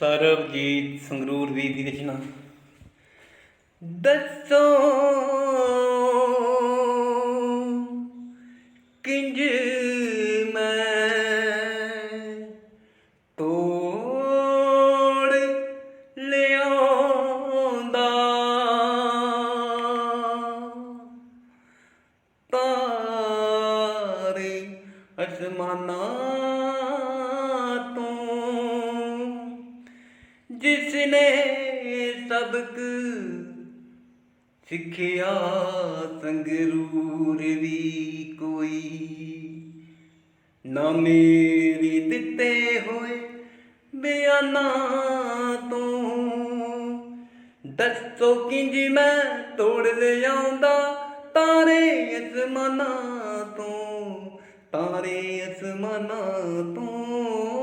ਸਰਬਜੀਤ ਸੰਗਰੂਰ ਦੀ ਦੀ ਰਚਨਾ। ਦੱਸੋ ਕਿੰਜ ਮੈਂ ਤੋੜ ਲਿਆਉਂਦਾ? ਤਾਰੇ ਅਸਮਾਨਾਂ ਜਿਸ ਨੇ ਸਬਕ ਸਿੱਖਿਆ, ਸੰਗਰੂਰ ਵੀ ਕੋਈ ਨਾ ਮੇਰੀ ਦਿੱਤੇ ਹੋਏ ਬਿਆਨਾਂ ਤੋਂ। ਦੱਸੋ ਕਿੰਜ ਮੈਂ ਤੋੜ ਲਿਆਉਂਦਾ ਤਾਰੇ ਅਸਮਾਨਾਂ ਤੋਂ, ਤਾਰੇ ਅਸਮਾਨਾਂ ਤੋਂ।